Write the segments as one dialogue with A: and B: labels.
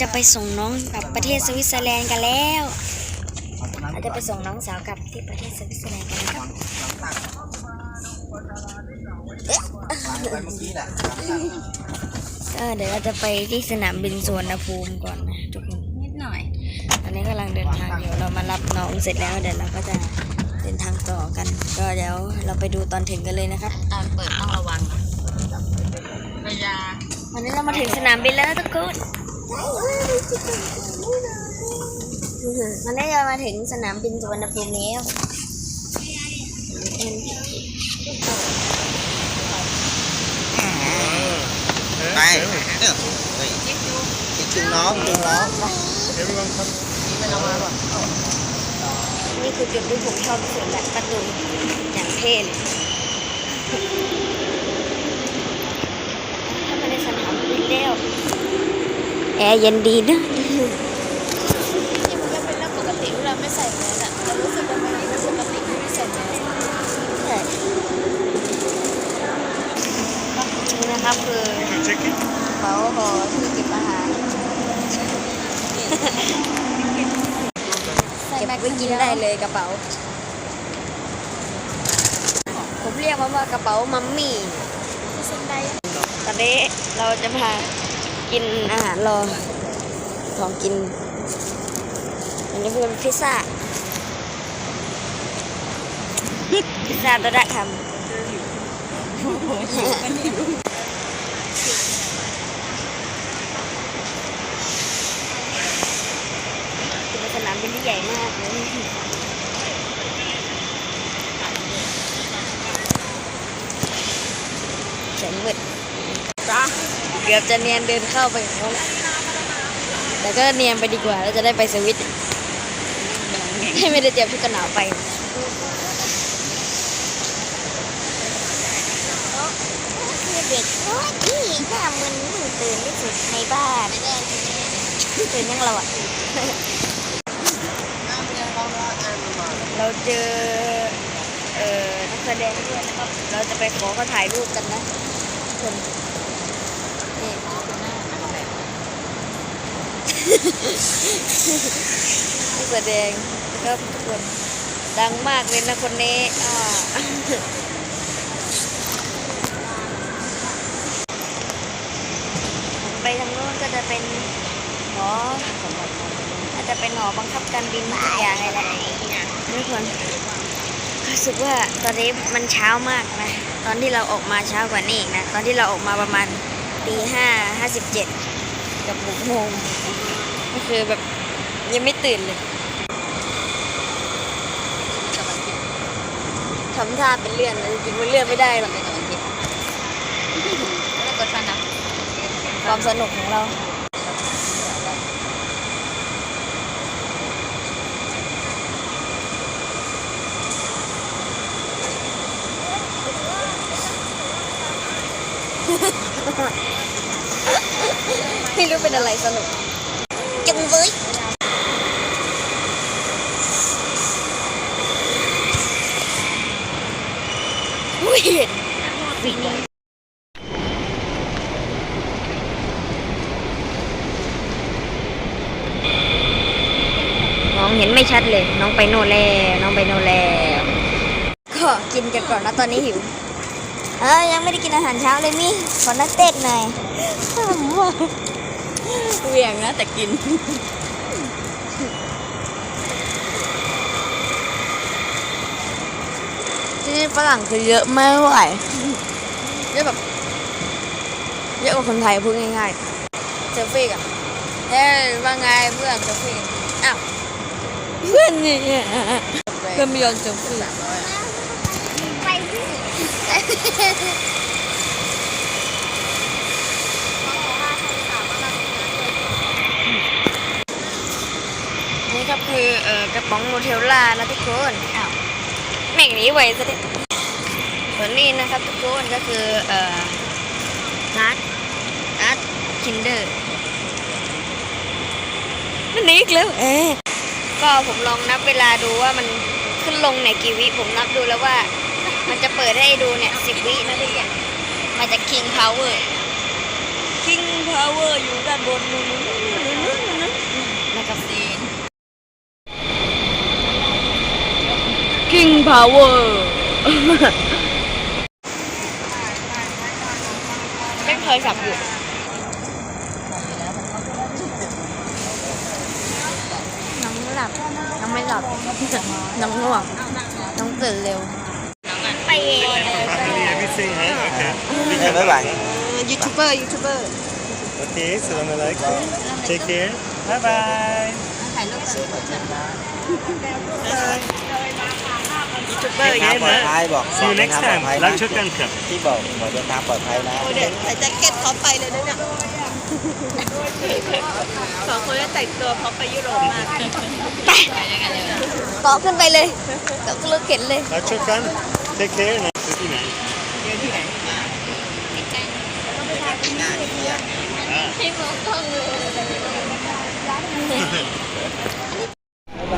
A: จะไปส่งน้องกลับประเทศสวิตเซอร์แลนด์กันแล้วเราจะไปส่งน้องสาวกลับที่ประเทศสวิตเซอร์แลนด์กันนะครับ
B: ไปเมื่อกี้แหละ
A: เออเดี๋ยวเราจะไปที่สนามบินสุวรรณภูมิก่อนนะทุกคน
C: นิดหน่อย
A: ตอนนี้กำลังเดินทางอยู่เรามารับน้องเสร็จแล้วเดี๋ยวเราก็จะเดินทางต่อกัน ก็เดี๋ยวเราไปดูตอนถึงกันเลยนะครับ
C: ตอนเปิดต้องระวังนะเวลา
A: วันนี้เรามาถึงสนามบินแล้วทุกคน วันนี้เรามาถึงสนามบินสุวรรณภูมิแล้ว
B: ไปเฮ้ยคิดถึงน้องถึงน้อง
A: นี่คือจุดที่ผมชอบที่สุดแหละประตูอย่างเท่เลยถ้ามาในสนามบินแล้ว แอร์เย็นดีนะ
C: นี่มันก็เป็นเรื่องปกติเวลาไม่ใส่แมสอะเรารู้สึกว่ามันไม่ปกติที่ไม่ใส่แมส
A: ใช่นี่นะครับคือ
D: Check it.
A: เป๋าห่อที่เก็บอาหาร
C: ใส่
A: เก็บ
C: แมส
A: ไว้กินได้เลยกระเป๋า ผมเรียกมันว่ากระเป๋ามัมมี่
C: เส้นได้
A: ตอนนี้เราจะพา กินอาหารรอของกิน อันนี้เป็นพิซซ่า พิซซ่าตัวดักทำเป็นสนามบินที่ใหญ่มากเลยแสงมืด
C: จ้า
A: เกือบจะเนียนเดินเข้าไปของเขาแล้วแต่ก็เนียนไปดีกว่าแล้วจะได้ไปสวิตช์ให้ไม่ได้เตรียมชุดกันหนาวไปคือเด็กโอ้ยที่หน้ามึนเพิ่งตื่นที่สุดในบ้านตื่นยังเราอะ เราเจอ เอ่อนักแสดงด้วยนะครับ เราจะไปขอเขาถ่ายรูปกันนะคนนี่นัก แสดงนะครับทุกคนดังมากเลยนะคนนี้อ่าไปทางโน้นก็จะเป็นหออาจจะเป็นหอบังคับการบินทุกอย่างเลยแหละทุกคนรู้สึกว่าตอนนี้มันเช้ามากนะตอนที่เราออกมาเช้ากว่านี้อีกนะ ตอนที่เราออกมาประมาณตีห้าห้าสิบเจ็ดกับหกโมง ก็คือแบบยังไม่ตื่นเลยทำท่าเป็นเลื่อนแต่จริงๆมันเลื่อนไม่ได้หรอก
C: แล้วกดฟันนะ
A: ความสนุกของเราไม่รู้เป็นอะไรสนุก จังเลยอุ้ยน้องเห็นไม่ชัดเลย น้องไปโน่นแล้วน้องไปโน่นแล้วก็กินกันก่อนนะตอนนี้หิวเอ้ยยังไม่ได้กินอาหารเช้าเลยมี่ขอนักเต้นหน่อยว่า
C: เหวี่ยงนะแต่กิน
A: ที่นี่ฝรั่งคือเยอะไม่ไหวเยอะแบบเยอะกว่าคนไทยพูดง่ายๆเซลฟี่กันเฮ้ยว่าไงเพื่อนเซลฟี่กันอ้าวเพื่อนนี่เพื่อนไม่ยอมเซลฟี่ นี่ก็คือเอ่อกระป๋องโนเทลล่านะทุกคนอ้าวแม่งหนี้ไวซะดิส่วนนี้นะครับทุกคนก็คือเอ่อนัดนัดคินเดอร์มันหนีอีกแล้วเอ๊ะก็ผมลองนับเวลาดูว่ามันขึ้นลงในกี่วิผมนับดูแล้วว่า มันจะเปิดให้ดูเนี่ยสิบวินะทุกอย่างมาจาก King Power King Power อยู่ด้านบนนู้น King Power ไม่เคยสับอยู่น้องหลับ น้องไม่หลับ น้องง่วง น้องตื่นเร็ว ไปเอง
D: everything, huh? Okay.
B: เฮ้ยบ๊ายบาย
C: ยูทูบเบอร์ยูทูบเบอร์
D: Okay, salam alaikum. Take care. Bye bye.
C: ถ่ายรูปสิ
D: ยูทูบเบอ
B: เดิ
D: ร์
B: นทาง
D: เย้
B: ปลอด
D: มา
B: ภัยบอก
D: See you next time. รักชุดกันครับ
B: ที่บอกบอกเดินทางปลอดภัยนะ
C: เดี๋ยวใส่แจ็คเก็ตเขาไปเลยนะเนี่ยสองคนจะแต่งตัวเพราะไปยุโรปมาก
A: ต่อขึ้นไปเลยต่อขึ้นรถเข็นเลย
D: รักชุดกัน Take care นะที่ไหน
C: ให้มองกล้องเลย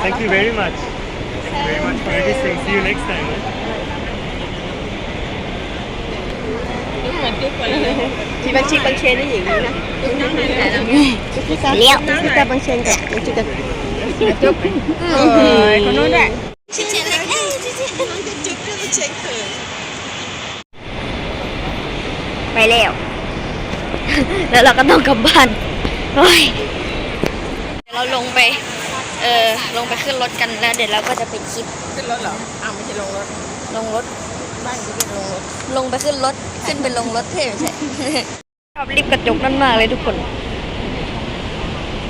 D: Thank you very much. Thank you very much for everything. See you next time. huh?
C: เหมือนทุกคนเลย
E: ที่บางชีบางเชนนี่อย่างนี้นะ
A: เลี้ยว
E: ที่กับบางเชนกับบางชีกับจุ๊บเออคนนู้นแหละ
C: ชิเชนเล็กเอ้ยชิเชนน้องจะจุ๊บด้วยมันเชนเขิน
A: ไปแล้ว แล้วเราก็ต้องกลับบ้านโอ้ยเดี๋ยวเราลงไป เออ ลงไปขึ้นรถกันแล้วเดี๋ยวเราก็จะไปคลิป
E: ขึ้นรถเหรอ อ้าวไม่ใช่ลงรถ
A: ลงรถ
E: บ้านที่เป็นลงรถ
A: ลงไปขึ้นรถ ขึ้นไปลงรถเท่ไม่ใช่ ชอบลิฟต์กระจกนั่นมากเลยทุกคน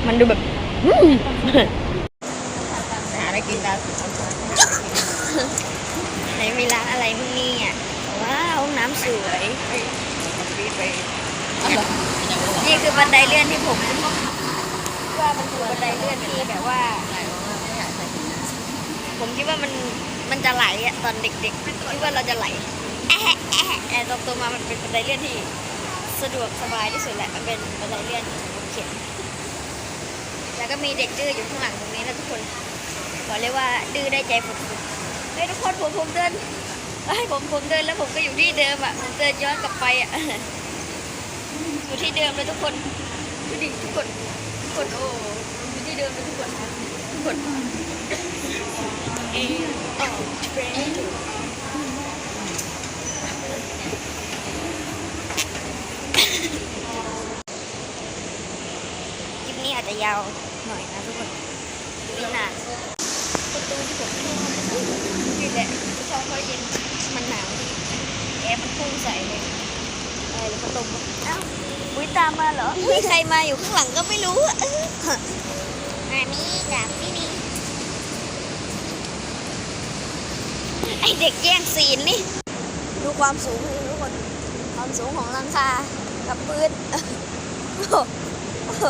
A: มันดูแบบอืม
E: หาอะไรกินได้
A: ไหนมีร้านอะไรมึงนี่อะว้าวห้องน้ำสวยนี่คือบันไดเลื่อนที่ผม ว่ามันคือบันไดเลื่อนที่แบบว่า ผมคิดว่ามันมันจะไหลอะตอนเด็กๆคิดว่าเราจะไหลแอะแอะแต่ตอนโตมามันเป็นบันไดเลื่อนที่ สะดวกสบายที่สุดแหละมันเป็นบันไดเลื่อนเข็นแล้วก็มีเด็กดื้ออยู่ข้างหลังตรงนี้นะทุกคนบอกเลยว่าดื้อได้ใจฝุดเฮ้ยทุกคนผมผมเดินเฮ้ผมผมเดินแล้วผมก็อยู่ที่เดิมอะผมเดินย้อนกลับไปอะอยู่ที่เดิมเลยทุกคนดูดิทุกคน กคนโอ้อยู่ที่เดิมเลยทุกคนทุกคนเออเทรนคลิปนี้อาจจะยาวหน่อยนะทุกคนนี่นานประตูที่ผมนี่แหละชอบเพราะเย็นมันหนาวดีแอร์มันพุ่งใส่เลยอะไรหรือพัดลมวะอ้าว อุ้ยตามมาเหรอมีใครมาอยู่ข้างหลังก็ไม่รู้อะอันนี้กับพี่นี่ไอเด็กแย่งซีนนี่ ดูความสูงเลยทุกคน ความสูงของหลังคากับพื้นโอ้โหโอ้โห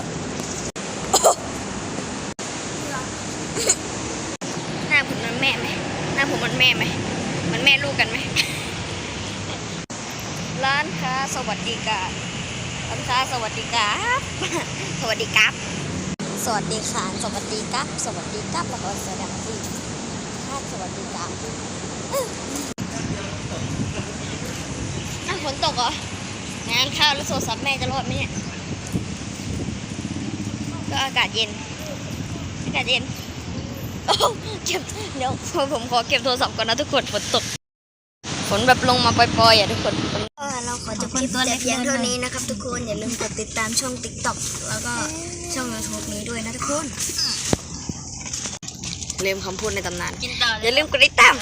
A: หน้าผมมันแม่ไหมหน้าผมมันแม่ไหมมันแม่ลูกกันไหมร้านค้าสวัสดิการร้าน ค้าสวัสดิการสวัสดีครับ สวัสดีค่ะ สวัสดีครับ สวัสดีครับแล้วก็สวัสดีครับสวัสดีครับอะฝนตกเหรองานข้าวแล้วโทรศัพท์แม่จะรอดไหมเนี่ย ก็อากาศเย็น อากาศเย็น โอ้เก็บเดี๋ยวผมขอเก็บโทรศัพท์ก่อนนะทุกคน ฝนตก ฝนแบบลงมาปล่อยๆอะทุกคน ขอจบคลิปแต่เพียงเท่านี้นะครับ ทุกคนอย่าลืมกดติดตามช่อง TikTok แล้วก็ช่อง YouTube นี้ด้วยนะทุกคนลืมคำพูดในตำนาน
C: กินต่อ
A: อย่าลืมกดติดตาม